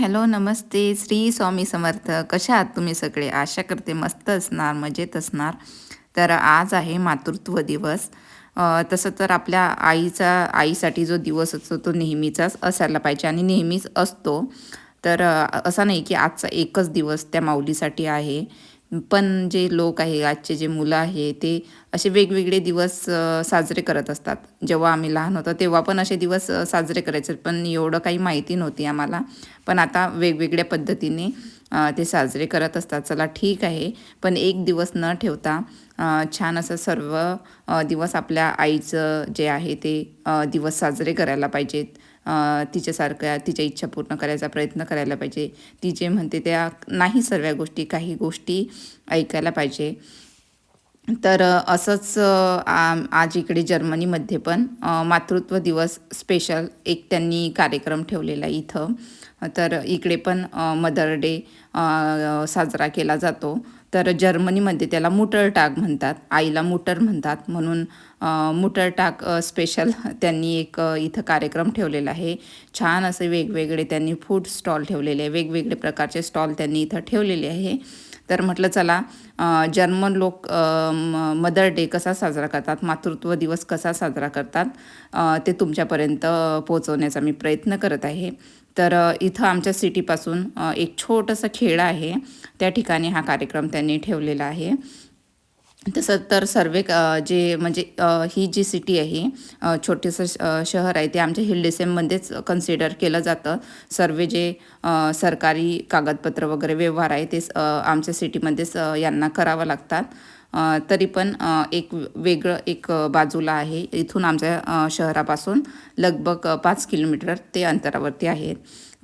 Hello नमस्ते. श्री स्वामी समर्थ. कशा आहात तुम्ही सगळे? आशा करते मस्त असणार मजेत असणार. तर आज आहे मातृत्व दिवस. तसं तर आपल्या आईचा आईसाठी जो दिवस असतो तो नेहमीचाच असायला पाहिजे आणि नेहमीच असतो. तर असा नाही की आजचा एकच दिवस त्या माऊलीसाठी आहे. पण जे लोक आहे आजचे जे मुलं आहे ते असे वेगवेगळे दिवस साजरे करत असतात. जेव्हा आम्ही लहान होतो तेव्हा पण असे दिवस साजरे करायचे. पण एवढं काही माहिती नव्हती आम्हाला. पण आता वेगवेगळ्या पद्धतीने ते साजरे करत असतात. चला ठीक आहे. पण एक दिवस न ठेवता छान असं सर्व दिवस आपल्या आईचं जे आहे ते दिवस साजरे करायला पाहिजेत. तिच्यासारख्या तिच्या इच्छा पूर्ण करायचा प्रयत्न करायला पाहिजे. ती जे म्हणते त्या नाही सर्व गोष्टी काही गोष्टी ऐकायला पाहिजे. तर असंच आ- आज इकडे जर्मनीमध्ये पण मातृत्व दिवस स्पेशल एक त्यांनी कार्यक्रम ठेवलेला आहे इथं. तर इकडे पण मदर डे साजरा केला जातो. तर जर्मनीमध्ये त्याला मुटर टाक म्हणतात आईला मुटर म्हणतात. म्हणून मुटर टाक स्पेशल त्यांनी एक इथं कार्यक्रम ठेवलेला आहे. छान असे वेगवेगळे त्यांनी फूड स्टॉल ठेवलेले आहे. वेगवेगळे प्रकारचे स्टॉल त्यांनी इथं ठेवलेले आहे. तर म्हटलं चला जर्मन लोक मदर डे कसा साजरा करतात मातृत्व दिवस कसा साजरा करतात ते तुमच्यापर्यंत पोहोचवण्याचा मी प्रयत्न करत आहे. तर इथं आमच्या सिटीपासून एक छोटंसं खेळ आहे. त्या ठिकाणी हा कार्यक्रम त्यांनी ठेवलेला आहे. तसं तर सर्वे जे म्हणजे ही जी सिटी आहे छोटेसं श- शहर आहे ते आमच्या हिल्डेसेममध्येच कन्सिडर केलं जातं. सर्व जे सरकारी कागदपत्र वगैरे व्यवहार आहे ते स- आमच्या सिटीमध्येच यांना करावं लागतात. तरी पण एक वेगळं एक बाजूला आहे. इथून आमच्या शहरापासून लगभग पाच किलोमीटर ते अंतरावरती आहेत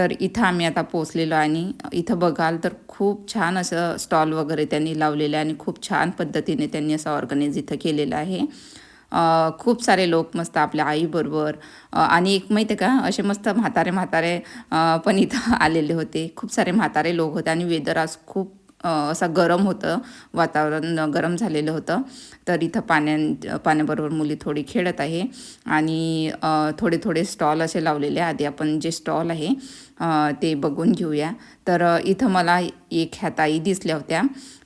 तर इथं आम्ही आता पोचलेलो आणि इथं बघाल तर खूप छान असं स्टॉल वगैरे त्यांनी लावलेलं आहे आणि खूप छान पद्धतीने त्यांनी असं ऑर्गनाईज इथं केलेलं आहे. खूप सारे लोक मस्त आपल्या आईबरोबर आणि एक माहिती आहे का असे मस्त म्हातारे म्हातारे पण इथं आलेले होते. खूप सारे म्हातारे लोक होते आणि वेदर आज खूप असं गरम होतं वातावरण गरम झालेलं होतं. तर इथं पाण्या पाण्याबरोबर मुली थोडी खेळत आहे आणि थोडे थोडे स्टॉल असे लावलेले आधी आपण जे स्टॉल आहे ते बघून घेऊया. तर इथं मला एक ह्या ताई दिसल्या होत्या.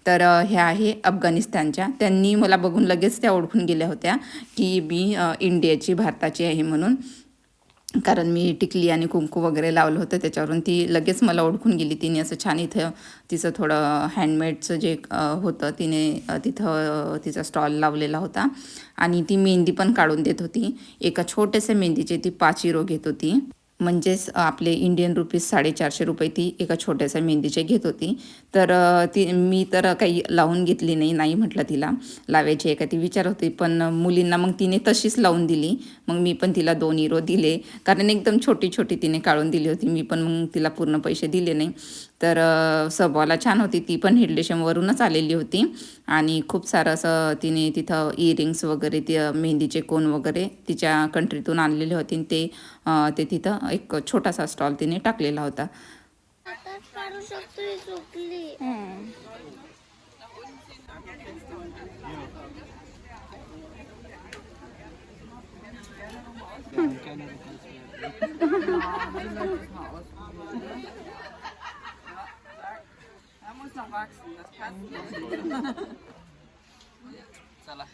तर ह्या आहे अफगाणिस्तानच्या. त्यांनी मला बघून लगेच त्या ओळखून गेल्या होत्या की मी इंडियाची भारताची आहे म्हणून. कारण मी टिकली आणि कुंकू वगैरे लावलं होतं त्याच्यावरून ती लगेच मला ओळखून गेली तिने असं छान इथं तिचं थोडं हँडमेडचं जे होतं तिने तिथं तिचा स्टॉल लावलेला होता. आणि ती मेहंदी पण काढून देत होती. एका छोट्याशा मेहंदीचे ती पाच इरो घेत होती. म्हणजेच आपले इंडियन रुपीज साडेचारशे रुपये ती एका छोट्याशा मेहंदीचे घेत होती. तर ती मी तर काही लावून घेतली नाही नाही म्हटलं तिला. लावायची आहे का ती विचार होती पण मुलींना मग तिने तशीच लावून दिली. मग मी पण तिला दोन हिरो दिले. कारण एकदम छोटी छोटी तिने काढून दिली होती. मी पण मग तिला पूर्ण पैसे दिले नाही. तर अ, स्वभावाला छान होती ती पण हिल्डेशमवरूनच आलेली होती. आणि खूप सारं असं तिने तिथं इयरिंग्स वगैरे ते मेहंदीचे कोण वगैरे तिच्या कंट्रीतून आणलेले होते. आणि ते ते तिथं एक छोटासा स्टॉल तिने टाकलेला होता. muss noch wachsen, das passt nicht. Salah.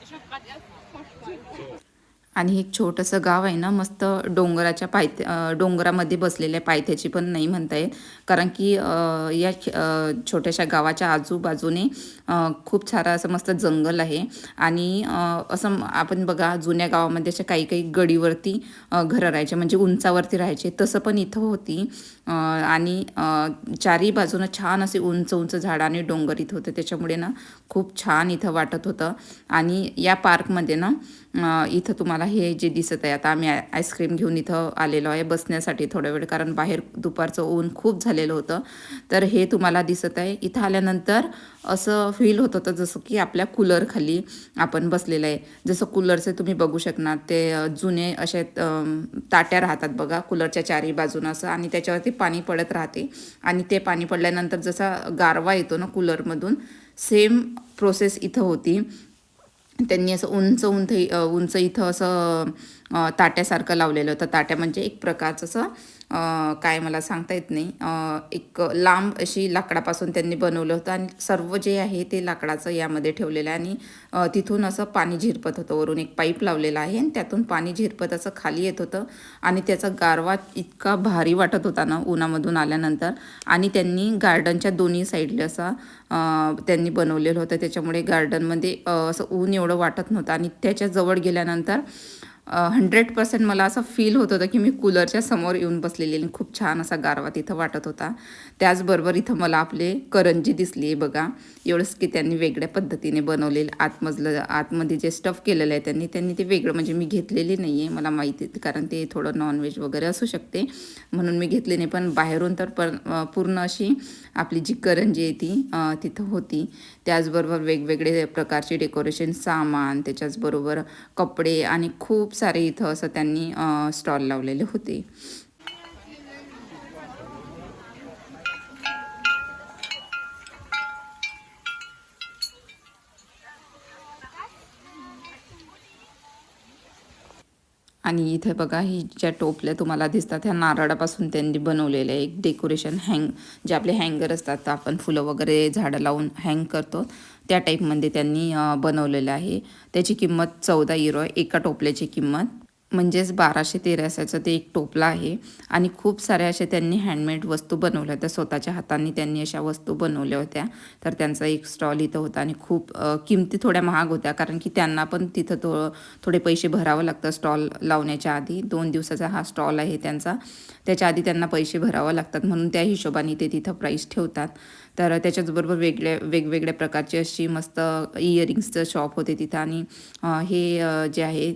Ich habe gerade erst Vorspeise. आणि एक छोटंसं गाव आहे ना मस्त डोंगराच्या पायथ्या डोंगरामध्ये बसलेल्या पायथ्याची पण नाही म्हणता येत. कारण की या छोट्याशा गावाच्या आजूबाजूने खूप सारं असं मस्त जंगल आहे. आणि असं आपण बघा जुन्या गावामध्ये अशा काही काही गडीवरती घरं राहायचे म्हणजे उंचावरती राहायचे तसं पण इथं होती. आणि चारी चारही बाजूनं छान असे उंच उंच झाडाने आणि डोंगर इथं होते. त्याच्यामुळे ना खूप छान इथं वाटत होतं. आणि या पार्कमध्ये ना इथं तुम्हाला हे जे दिसत आहे आता आम्ही आईस्क्रीम घेऊन इथं आलेलो आहे बसण्यासाठी थोडा वेळ कारण बाहेर दुपारचं ऊन खूप झालेलं होतं. तर हे तुम्हाला दिसत आहे. इथं आल्यानंतर असं फील होत होतं जसं की आपल्या कूलरखाली आपण बसलेलं आहे. जसं कूलरचे तुम्ही बघू शकणार ते जुने असे ताट्या राहतात बघा कूलरच्या चारही बाजूनं असं. आणि त्याच्यावरती पाणी पडत राहते. आणि ते पाणी पडल्यानंतर जसा गारवा येतो ना कूलरमधून सेम प्रोसेस इथं होती. त्यांनी असं उंच उंच उंच इथं असं ताट्यासारखं लावलेलं होतं. ताट्या म्हणजे एक प्रकारचं असं काय मला सांगता येत नाही. एक लांब अशी लाकडापासून त्यांनी बनवलं होतं आणि सर्व जे आहे ते लाकडाचं यामध्ये ठेवलेलं आहे आणि तिथून असं पाणी झिरपत होतं. वरून एक पाईप लावलेला आहे आणि त्यातून पाणी झिरपत असं खाली येत होतं आणि त्याचा गारवा इतका भारी वाटत होता ना उन्हामधून आल्यानंतर. आणि त्यांनी गार्डनच्या दोन्ही साईडला असा त्यांनी बनवलेलं होतं. त्याच्यामुळे गार्डनमध्ये असं ऊन एवढं वाटत नव्हतं आणि त्याच्याजवळ गेल्यानंतर हंड्रेड पर्सेंट मला असं फील होत होतं की मी कूलरच्या समोर येऊन बसलेली आणि खूप छान असा गारवा तिथं वाटत होता. त्याचबरोबर इथं मला आपले करंजी दिसली आहे बघा. एवढंच की त्यांनी वेगळ्या पद्धतीने बनवलेलं आतमधलं आतमध्ये जे स्टफ केलेलं आहे त्यांनी त्यांनी ते वेगळं म्हणजे मी घेतलेली नाही आहे मला माहिती कारण ते थोडं नॉनव्हेज वगैरे असू शकते. म्हणून मी घेतले नाही पण बाहेरून तर पण पूर्ण अशी आपली जी करंजी आहे ती तिथं होती. त्याचबरोबर वेगवेगळे प्रकारचे डेकोरेशन सामान त्याच्याचबरोबर कपडे आणि खूप सारे इथं असं त्यांनी स्टॉल लावलेले होते. आणि इथे बघा ही ज्या टोपल्या तुम्हाला दिसतात ह्या नारळापासून त्यांनी बनवलेलं आहे. एक डेकोरेशन हँग जे आपले हँगर असतात तर आपण फुलं वगैरे झाडं लावून हँग करतो. त्या टाईपमध्ये त्यांनी बनवलेलं आहे. त्याची किंमत चौदा युरो आहे. एका टोपल्याची किंमत म्हणजेच बाराशे तेराशेचं ते एक टोपलं आहे. आणि खूप साऱ्या अशा त्यांनी हँडमेड वस्तू बनवल्या होत्या. स्वतःच्या हातांनी त्यांनी अशा वस्तू बनवल्या होत्या. तर त्यांचा एक स्टॉल इथं होता आणि खूप किमती थोड्या महाग होत्या. कारण की त्यांना पण तिथं थो थोडे पैसे भरावं लागतं स्टॉल लावण्याच्या आधी. दोन दिवसाचा हा स्टॉल आहे त्यांचा. त्याच्या आधी त्यांना पैसे भरावं लागतात. म्हणून त्या हिशोबाने ते तिथं प्राईस ठेवतात. तर त्याच्याचबरोबर वेगळ्या वेगवेगळ्या प्रकारची अशी मस्त इयरिंग्सचं शॉप होते तिथं आणि हे जे आहे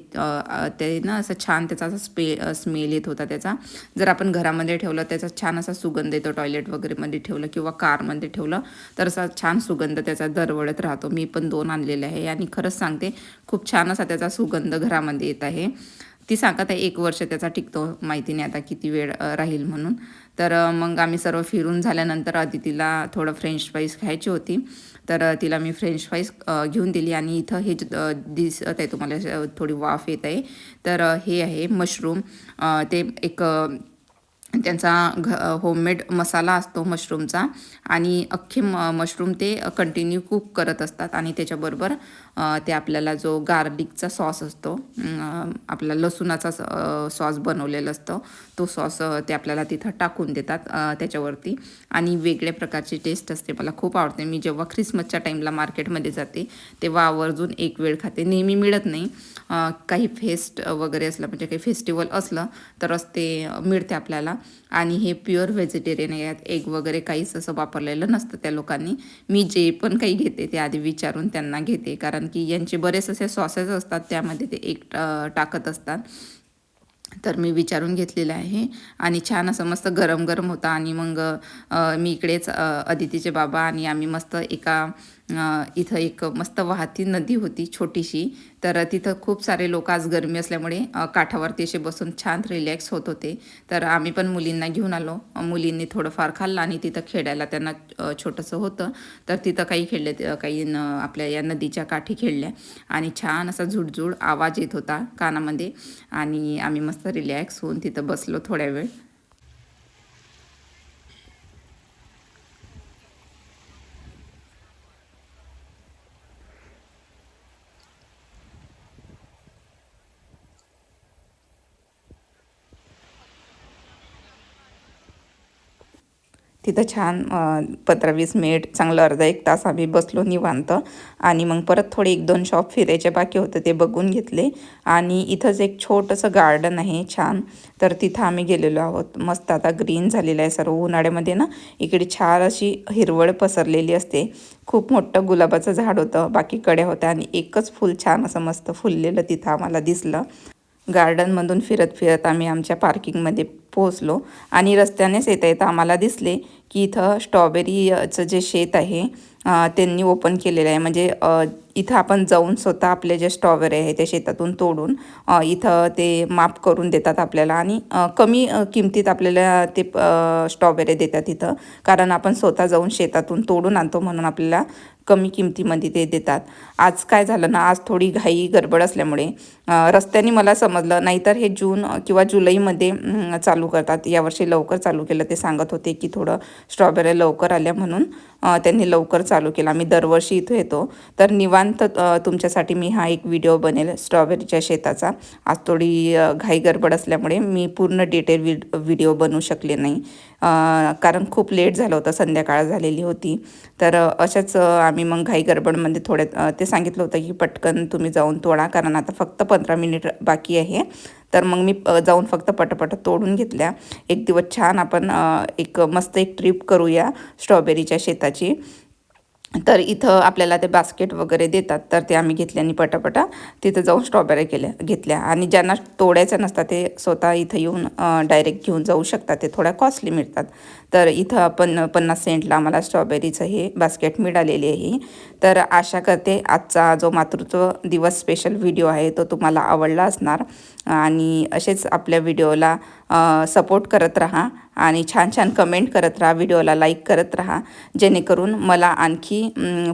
ते ना असं छान त्याचा असा स्पे स्मेल येत होता त्याचा. जर आपण घरामध्ये ठेवलं त्याचा छान असा सुगंध येतो टॉयलेट वगैरेमध्ये ठेवलं किंवा कारमध्ये ठेवलं तर असा छान सुगंध त्याचा दरवळत राहतो. मी पण दोन आणलेले आहे आणि खरंच सांगते खूप छान असा त्याचा सुगंध घरामध्ये येत आहे. ती सांगत आहे एक वर्ष त्याचा टिकतो माहिती नाही आता किती वेळ राहील म्हणून. तर मग आम्ही सर्व फिरून झाल्यानंतर आधी तिला थोडं फ्रेंच फ्राईज खायची होती. तर तिला मी फ्रेंच फ्राईज घेऊन दिली आणि इथं हे जे, दिसत आहे तुम्हाला थोडी वाफ येत आहे. तर हे आहे मशरूम ते एक त्यांचा घ होममेड मसाला असतो मशरूमचा आणि अख्खे म मशरूम ते कंटिन्यू कुक करत असतात आणि त्याच्याबरोबर ते आपल्याला जो गार्लिकचा सॉस असतो आपला लसूणाचा सॉस बनवलेला असतो तो सॉस ते आपल्याला तिथं टाकून देतात त्याच्यावरती आणि वेगळ्या प्रकारची टेस्ट असते. मला खूप आवडते. मी जेव्हा ख्रिसमसच्या टाईमला मार्केटमध्ये जाते तेव्हा आवर्जून एक वेळ खाते. नेहमी मिळत नाही. काही फेस्ट वगैरे असलं म्हणजे काही फेस्टिवल असलं तरच ते मिळते आपल्याला. आणि हे प्युअर व्हेजिटेरियन आहे. यात एग वगैरे काहीच असं वापरलेलं नसतं त्या लोकांनी. मी जे पण काही घेते ते आधी विचारून त्यांना घेते. कारण की यांचे बरेच असे सॉसेस असतात त्यामध्ये ते एक टाकत असतात. तर मी विचारून घेतलेलं आहे. आणि छान असं मस्त गरम गरम होता आणि मग मी इकडेच अदितीचे बाबा आणि आम्ही मस्त एका इथं एक मस्त वाहती नदी होती छोटीशी. तर तिथं खूप सारे लोक आज गरमी असल्यामुळे काठावरती असे बसून छान रिलॅक्स होत होते. तर आम्ही पण मुलींना घेऊन आलो. मुलींनी थोडंफार खाल्लं आणि तिथं खेळायला त्यांना छोटंसं होतं. तर तिथं काही खेळले काही न आपल्या या नदीच्या काठी खेळल्या. आणि छान असा झुडझुड आवाज येत होता कानामध्ये. आणि आम्ही मस्त रिलॅक्स होऊन तिथं बसलो थोड्या वेळ. तिथं छान पंधरा वीस मिनिट चांगलं अर्धा एक तास आम्ही बसलो निवांत. आणि मग परत थोडे एक दोन शॉप फिरायचे बाकी होतं ते बघून घेतले. आणि इथंच एक छोटंसं गार्डन आहे छान. तर तिथं आम्ही गेलेलो आहोत. मस्त आता ग्रीन झालेलं आहे सर्व उन्हाळ्यामध्ये ना. इकडे छान अशी हिरवळ पसरलेली असते. खूप मोठं गुलाबाचं झाड होतं बाकी कड्या होत्या आणि एकच फुल छान असं मस्त फुललेलं तिथं आम्हाला दिसलं. गार्डनमधून फिरत फिरत आम्ही आमच्या पार्किंगमध्ये पोहोचलो आणि रस्त्यानेच येता येता आम्हाला दिसले की इथं स्ट्रॉबेरीचं जे शेत आहे त्यांनी ओपन केलेलं आहे. म्हणजे इथं आपण जाऊन स्वतः आपले जे स्ट्रॉबेरी आहे ते शेतातून तोडून इथं ते माप करून देतात आपल्याला. आणि कमी किमतीत आपल्याला ते स्ट्रॉबेरी देतात इथं. कारण आपण स्वतः जाऊन शेतातून तोडून आणतो म्हणून आपल्याला कमी किमतीमध्ये ते देतात. आज काय झालं ना आज थोडी घाई गडबड असल्यामुळे रस्त्याने मला समजलं नाहीतर हे जून किंवा जुलैमध्ये चालू चालू करतात. यावर्षी लवकर चालू केलं ते सांगत होते की थोडं स्ट्रॉबेरी लवकर आल्या म्हणून. त्यांनी लवकर चालू केला. मी दरवर्षी इथं येतो. तर निवांत तुमच्यासाठी मी हा एक व्हिडिओ बनेल स्ट्रॉबेरीच्या शेताचा. आज थोडी घाई गडबड असल्यामुळे मी पूर्ण डिटेल व्हिड व्हिडिओ बनवू शकले नाही. कारण खूप लेट झालं होतं संध्याकाळ झालेली होती. तर अशाच आम्ही मग घाई गडबडमध्ये थोड्या ते सांगितलं होतं की पटकन तुम्ही जाऊन तोडा कारण आता फक्त पंधरा मिनिट बाकी आहे. तर मग मी जाऊन फक्त पटापट तोडून घेतल्या. एक दिवस छान आपण एक मस्त एक ट्रिप करूया स्ट्रॉबेरीच्या शेतात शेताची तर इथं आपल्याला ते बास्केट वगैरे देतात. तर ते आम्ही घेतले आणि पटापटा तिथं जाऊन स्ट्रॉबेरी केल्या घेतल्या. आणि ज्यांना तोडायचं नसतात ते स्वतः इथं येऊन डायरेक्ट घेऊन जाऊ शकतात. ते थोड्या कॉस्टली मिळतात. तर इथं आपण पन्नास सेंटला आम्हाला स्ट्रॉबेरीचं हे बास्केट मिळालेली आहे. तर आशा करते आजचा जो मातृत्व दिवस स्पेशल व्हिडिओ आहे तो तुम्हाला आवडला असणार. आणि असेच आपल्या व्हिडिओला सपोर्ट करत राहा. आणि छान छान कमेंट करत राहा व्हिडिओला लाईक करत राहा. जेणेकरून मला आणखी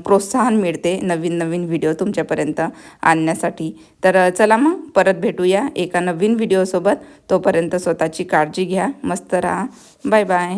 प्रोत्साहन मिळते नवीन नवीन व्हिडिओ तुमच्यापर्यंत आणण्यासाठी. तर चला मग परत भेटूया एका नवीन व्हिडिओसोबत तोपर्यंत स्वतःची काळजी घ्या मस्त राहा. Bye bye